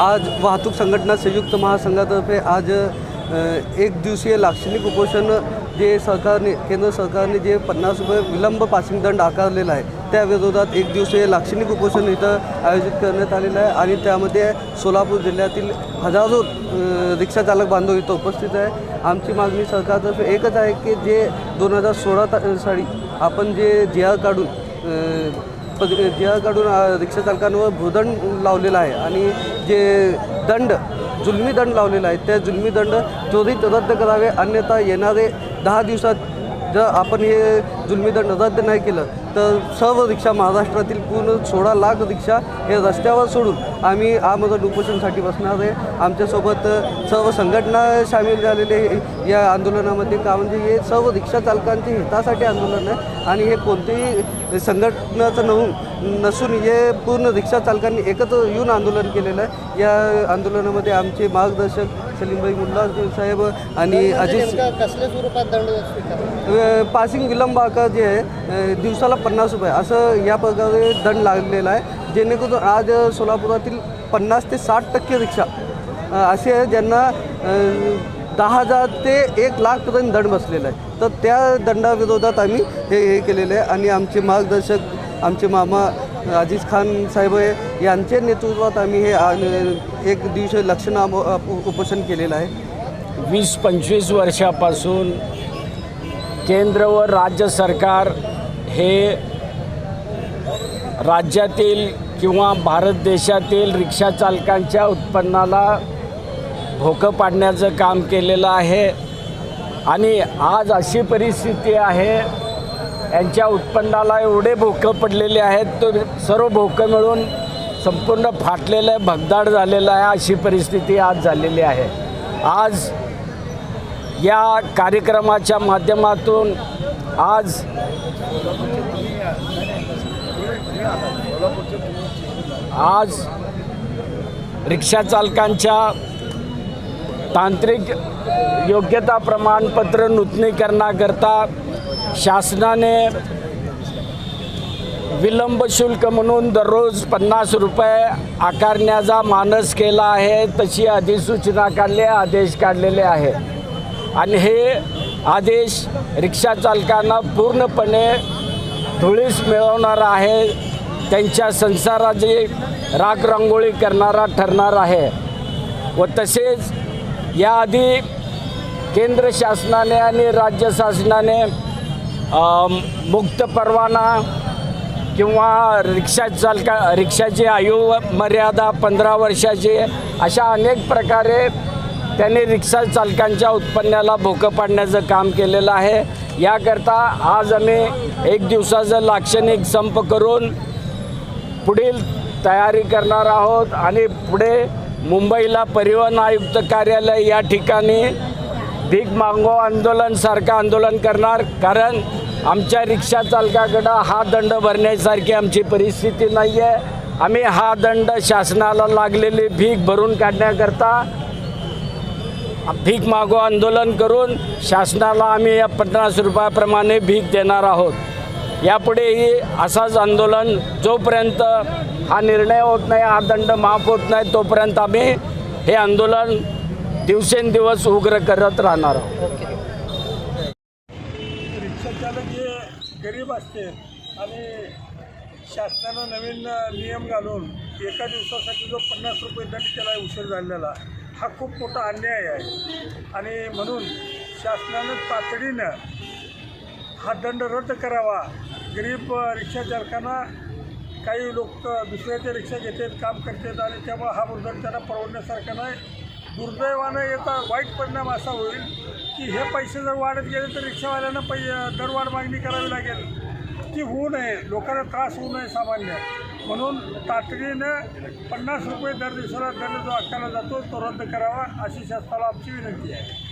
आज वाहतूक संघटना संयुक्त महासंघातर्फे आज एक दिवसीय लाक्षणिक उपोषण जे सरकारने केंद्र सरकारने जे पन्नास रुपये विलंब पासिंग दंड आकारलेला आहे त्या विरोधात एक दिवसीय लाक्षणिक उपोषण इथं आयोजित करण्यात आलेलं आहे आणि त्यामध्ये सोलापूर जिल्ह्यातील हजारो रिक्षाचालक बांधव इथं उपस्थित आहे. आमची मागणी सरकारतर्फे एकच आहे की जे दोन हजार सोळा ता साली आपण जे जे आर काढून अ, पद रिक्षाचालकांवर भूदंड लावलेला आहे. आणि जे दंड जुलमी दंड लावलेला आहे त्या जुलमी दंड त्वरित रद्द करावे. अन्यथा येणारे दहा दिवसात जर आपण हे जुलमी दंड रद्द नाही केलं तर सर्व रिक्षा महाराष्ट्रातील पूर्ण सोळा लाख रिक्षा हे रस्त्यावर सोडून आम्ही आमरण उपोषणसाठी बसणार आहे. आमच्यासोबत सर्व संघटना सामील झालेले या आंदोलनामध्ये का म्हणजे हे सर्व रिक्षा चालकांच्या हितासाठी आंदोलन आहे आणि हे कोणतेही संघटनाचं नव्हून नसून हे पूर्ण रिक्षा चालकांनी एकत्र येऊन आंदोलन केलेलं आहे. या आंदोलनामध्ये आमचे मार्गदर्शक सलीमभाई मुल्ला साहेब आणि अजित नेमका कसल्या स्वरूपात दंड पासिंग विलंब आकार जे आहे दिवसाला पन्नास रुपये. असं या प्रकारे दंड लागलेला आहे. जेणेकरून आज सोलापुरातील पन्नास ते साठ टक्के रिक्षा असे आहे ज्यांना दहा हजार ते एक लाखपर्यंत दंड बसलेला आहे. तर त्या दंडाविरोधात आम्ही हे हे केलेलं आहे आणि आमचे मार्गदर्शक आमचे मामा अजीज खान साहेब यांच्या नेतृत्वात आम्ही हे एक दिवशी लक्षण उपोषण केलेलं आहे. वीस पंचवीस वर्षापासून केंद्र व राज्य सरकार हे राज्यातील किंवा भारत देशातील रिक्षा चालकांच्या उत्पन्नाला भोकं पाडण्याचं काम केलेलं आहे. आणि आज अशी परिस्थिती आहे यांच्या उत्पन्नाला एवढे भोकं पडलेले आहेत तो सर्व भोकं मिळून संपूर्ण फाटलेलं आहे भगदाड झालेलं आहे अशी परिस्थिती आज झालेली आहे. आज या कार्यक्रमाच्या माध्यमातून आज आज रिक्षा चालकांच्या तांत्रिक योग्यता प्रमाणपत्र नूतनीकरणाकरता शासनाने विलंब शुल्क म्हणून दररोज पन्नास रुपये आकारण्याचा मानस केला आहे तशी अधिसूचना काढले आदेश काढलेले आहे. आणि हे आदेश रिक्षा चालकांना पूर्णपणे धुळीस मिळवणार आहे त्यांच्या संसाराची राख रांगोळी करणारा ठरणार आहे. व तसेच याआधी केंद्र शासनाने आणि राज्य शासनाने मुक्त परवाना किंवा रिक्षा चालका रिक्षाची आयु मर्यादा पंधरा वर्षाची अशा अनेक प्रकारे त्यांनी रिक्षा चालकांच्या उत्पन्नाला भोकं पाडण्याचं काम केलेलं आहे. याकरता आज आम्ही एक दिवसाचं लाक्षणिक संप करून पुढील तयारी करणार आहोत आणि पुढे मुंबईला परिवहन आयुक्त कार्यालय या ठिकाणी भीक मागो आंदोलनसारखं आंदोलन करणार. कारण आमच्या रिक्षा चालकाकडं हा दंड भरण्यासारखी आमची परिस्थिती नाही आहे आम्ही हा दंड शासनाला लागलेली भीक भरून काढण्याकरता भीक मागो आंदोलन करून शासनाला आम्ही या पन्नास रुपयाप्रमाणे भीक देणार आहोत. यापुढेही असाच आंदोलन जोपर्यंत हा निर्णय होत नाही हा दंड माफ होत नाही तोपर्यंत आम्ही हे आंदोलन दिवसेंदिवस उग्र करत राहणार आहोत. रिक्षाचालक हे गरीब असते आणि शासनानं नवीन नियम घालून एका दिवसासाठी जो पन्नास रुपये दंड केला आहे उशीर झालेला हा खूप मोठा अन्याय आहे. आणि म्हणून शासनानं तातडीनं हा दंड रद्द करावा. गरीब रिक्षाचालकांना काही लोक दुसऱ्याच्या रिक्षा घेतात काम करतात आणि त्यामुळे हा मुद्दा त्यांना परवडण्यासारखा नाही. दुर्दैवानं याचा वाईट परिणाम असा होईल की हे पैसे जर वाढत गेले तर रिक्षावाल्यांना पै दरवाढ मागणी करावी लागेल. ती होऊ नये. लोकांना त्रास होऊ नये सामान्य. म्हणून तातडीनं पन्नास रुपये दर दिवसाला दर जो आकारला जातो तो रद्द करावा अशी शासनाला आमची विनंती आहे.